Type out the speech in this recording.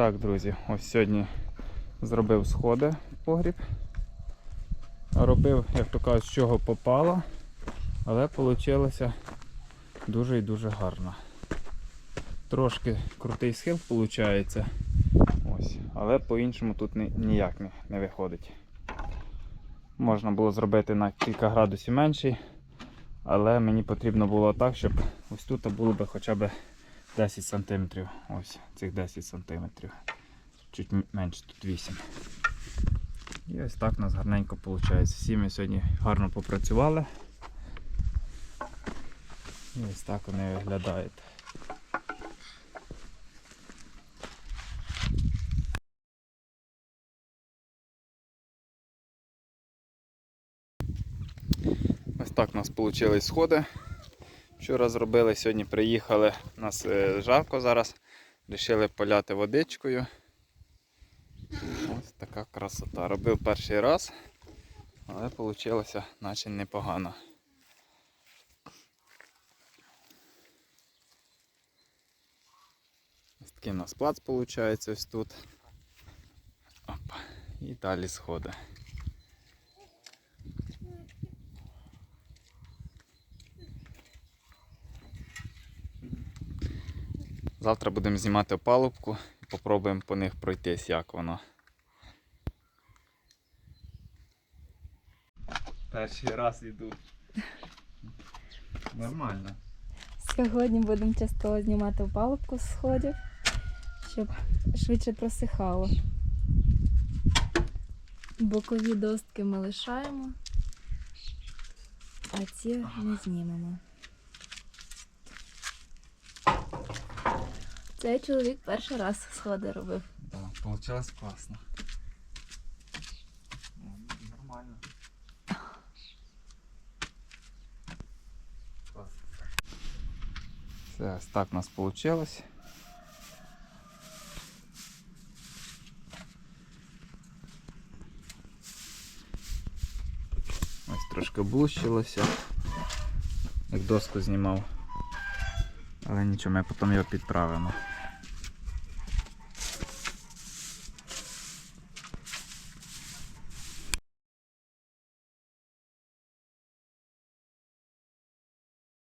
Так, друзі, ось сьогодні зробив сходи в погріб. Робив, як то кажуть, з чого попало, але вийшло дуже і дуже гарно. Трошки крутий схил виходить. Ось, але по-іншому тут ні- ніяк не, не виходить. Можна було зробити на кілька градусів менший, але мені потрібно було так, щоб ось тут було б хоча б 10 см. Ось цих 10 см. Чуть менше, тут 8. І ось так у нас гарненько виходить. Всі ми сьогодні гарно попрацювали. І ось так вони виглядають. Ось так у нас вийшли сходи. Вчора зробили, сьогодні приїхали. У нас е, жарко зараз. Рішили поляти водичкою. Ось така красота. Робив перший раз, але вийшло наче непогано. Ось такий у нас плац виходить ось тут. Опа. І далі сходи. Завтра будемо знімати опалубку і попробуємо по них пройтись, як воно. Перший раз йду. Нормально. Сьогодні будемо частково знімати опалубку з сходів, щоб швидше просихало. Бокові достки ми лишаємо, а ці не знімемо. Цей чоловік перший раз сходи робив. Да, получилось класно. Нормально. Все, ось так у нас вийшло. Ось трошки блущилося, як доску знімав. Але нічого, ми потім його підправимо.